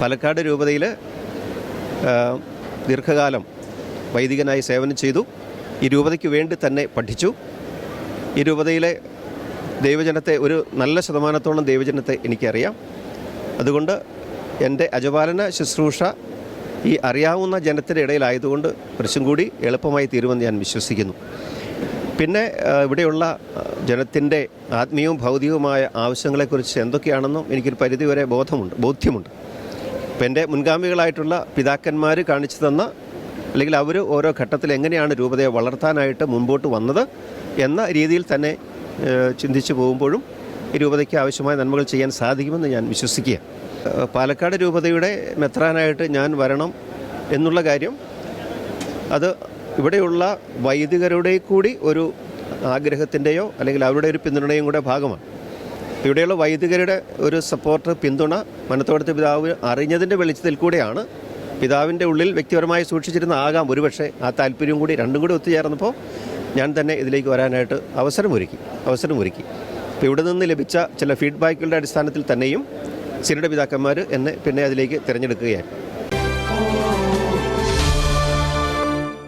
പാലക്കാട് രൂപതയിൽ ദീർഘകാലം വൈദികനായി സേവനം ചെയ്തു. ഈ രൂപതയ്ക്ക് വേണ്ടി തന്നെ പഠിച്ചു. ഈ രൂപതയിലെ ദൈവജനത്തെ ഒരു നല്ല ശതമാനത്തോളം ദൈവജനത്തെ എനിക്കറിയാം. അതുകൊണ്ട് എന്റെ അജപാലന ശുശ്രൂഷ ഈ അറിയാവുന്ന ജനത്തിന്റെ ഇടയിലായതുകൊണ്ട് കുറച്ചും കൂടി എളുപ്പമായി തീരുമെന്ന് ഞാൻ വിശ്വസിക്കുന്നു. പിന്നെ ഇവിടെയുള്ള ജനത്തിന്റെ ആത്മീയവും ഭൗതികവുമായ ആവശ്യങ്ങളെക്കുറിച്ച് എന്തൊക്കെയാണെന്നും എനിക്കൊരു പരിധിവരെ ബോധമുണ്ട് ബോധ്യമുണ്ട്. ഇപ്പം എന്റെ മുൻഗാമികളായിട്ടുള്ള പിതാക്കന്മാർ കാണിച്ചു തന്ന അല്ലെങ്കിൽ അവർ ഓരോ ഘട്ടത്തിൽ എങ്ങനെയാണ് രൂപതയെ വളർത്താനായിട്ട് മുമ്പോട്ട് വന്നത് എന്ന രീതിയിൽ തന്നെ ചിന്തിച്ചു പോകുമ്പോഴും രൂപതയ്ക്ക് ആവശ്യമായ നന്മകൾ ചെയ്യാൻ സാധിക്കുമെന്ന് ഞാൻ വിശ്വസിക്കുക. പാലക്കാട് രൂപതയുടെ മെത്രാനായിട്ട് ഞാൻ വരണം എന്നുള്ള കാര്യം അത് ഇവിടെയുള്ള വൈദികരുടെ കൂടി ഒരു ആഗ്രഹത്തിന്റെയോ അല്ലെങ്കിൽ അവരുടെ ഒരു പിന്തുണയും കൂടെ ഭാഗമാണ്. ഇവിടെയുള്ള വൈദികരുടെ ഒരു സപ്പോർട്ട് പിന്തുണ മനത്തോടത്ത് പിതാവ് അറിഞ്ഞതിന്റെ വെളിച്ചത്തിൽ കൂടെയാണ് പിതാവിന്റെ ഉള്ളിൽ വ്യക്തിപരമായി സൂക്ഷിച്ചിരുന്ന ആകാം ഒരുപക്ഷെ ആ താല്പര്യവും കൂടി രണ്ടും കൂടി ഒത്തുചേർന്നപ്പോൾ ഞാൻ തന്നെ ഇതിലേക്ക് വരാനായിട്ട് അവസരമൊരുക്കി അവസരമൊരുക്കി. അപ്പോൾ ഇവിടെ നിന്ന് ലഭിച്ച ചില ഫീഡ്ബാക്കുകളുടെ അടിസ്ഥാനത്തിൽ തന്നെയും സിനിയുടെ പിതാക്കന്മാർ എന്നെ പിന്നെ അതിലേക്ക് തിരഞ്ഞെടുക്കുകയായി